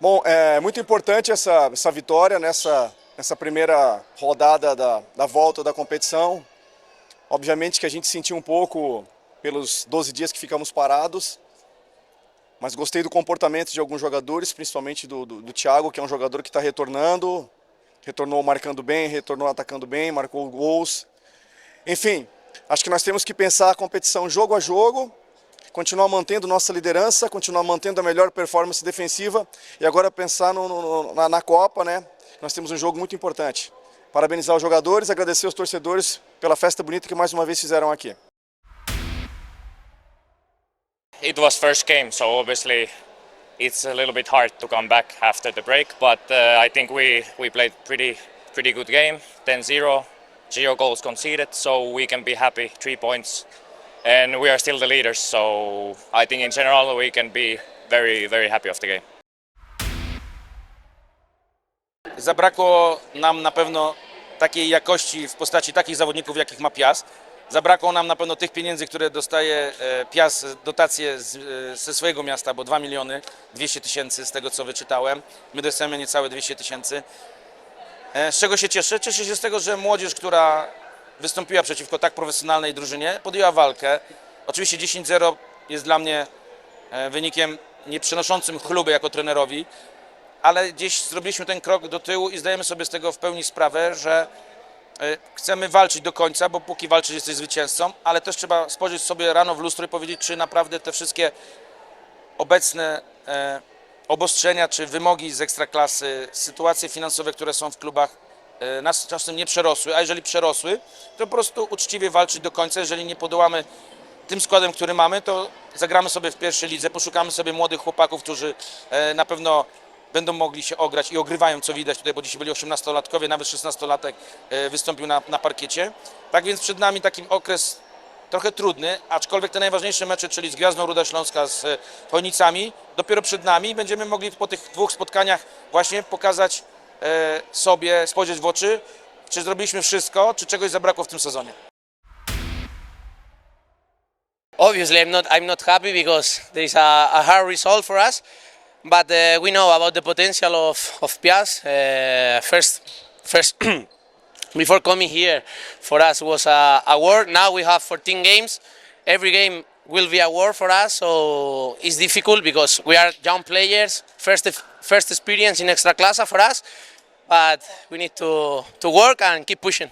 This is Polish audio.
Bom, é muito importante essa, essa vitória nessa, nessa primeira rodada da, da volta da competição. Obviamente que a gente sentiu um pouco pelos 12 dias que ficamos parados, mas gostei do comportamento de alguns jogadores, principalmente do, do, do Thiago, que é um jogador que está retornando, retornou marcando bem, retornou atacando bem, marcou gols. Enfim, acho que nós temos que pensar a competição jogo a jogo, continuar mantendo nossa liderança, continuar mantendo a melhor performance defensiva e agora pensar no, no, na, na Copa, né? Nós temos um jogo muito importante. Parabenizar os jogadores, agradecer os torcedores pela festa bonita que mais uma vez fizeram aqui. it was first game, so obviously it's a little bit hard to come back after the break. But uh, I think we, we played pretty pretty good game. 10-0, zero goals conceded, so we can be happy. Three points, and we are still the leaders. So I think in general we can be very very happy of the game. Zabrakło nam na pewno takiej jakości w postaci takich zawodników, jakich ma Piast. Zabrakło nam na pewno tych pieniędzy, które dostaje e, Piast, dotacje z, e, ze swojego miasta, bo 2 miliony 200 tysięcy z tego co wyczytałem. My dostajemy niecałe 200 tysięcy. E, Z czego się cieszę? Cieszę się z tego, że młodzież, która wystąpiła przeciwko tak profesjonalnej drużynie, podjęła walkę. Oczywiście 10-0 jest dla mnie e, wynikiem nie przynoszącym chluby jako trenerowi, ale gdzieś zrobiliśmy ten krok do tyłu i zdajemy sobie z tego w pełni sprawę, że e, chcemy walczyć do końca, bo póki walczysz jesteś zwycięzcą, ale też trzeba spojrzeć sobie rano w lustro i powiedzieć, czy naprawdę te wszystkie obecne e, obostrzenia czy wymogi z ekstraklasy, sytuacje finansowe, które są w klubach nas czasem nie przerosły, a jeżeli przerosły, to po prostu uczciwie walczyć do końca, jeżeli nie podołamy tym składem, który mamy, to zagramy sobie w pierwszej lidze, poszukamy sobie młodych chłopaków, którzy e, na pewno będą mogli się ograć i ogrywają, co widać tutaj, bo dzisiaj byli 18-latkowie, nawet 16-latek e, wystąpił na, na parkiecie. Tak więc przed nami taki okres trochę trudny, aczkolwiek te najważniejsze mecze, czyli z Gwiazdą Ruda Śląska, z e, Chojnicami, dopiero przed nami. Będziemy mogli po tych dwóch spotkaniach właśnie pokazać e, sobie, spojrzeć w oczy, czy zrobiliśmy wszystko, czy czegoś zabrakło w tym sezonie. obviously I'm not I'm not happy because there is a, a hard result for us, but uh, we know about the potential of of Piaz. Uh, first, first before coming here, for us was a, a war. Now we have 14 games. Every game will be a war for us, so it's difficult because we are young players. First first experience in Extraclasa for us, but we need to to work and keep pushing.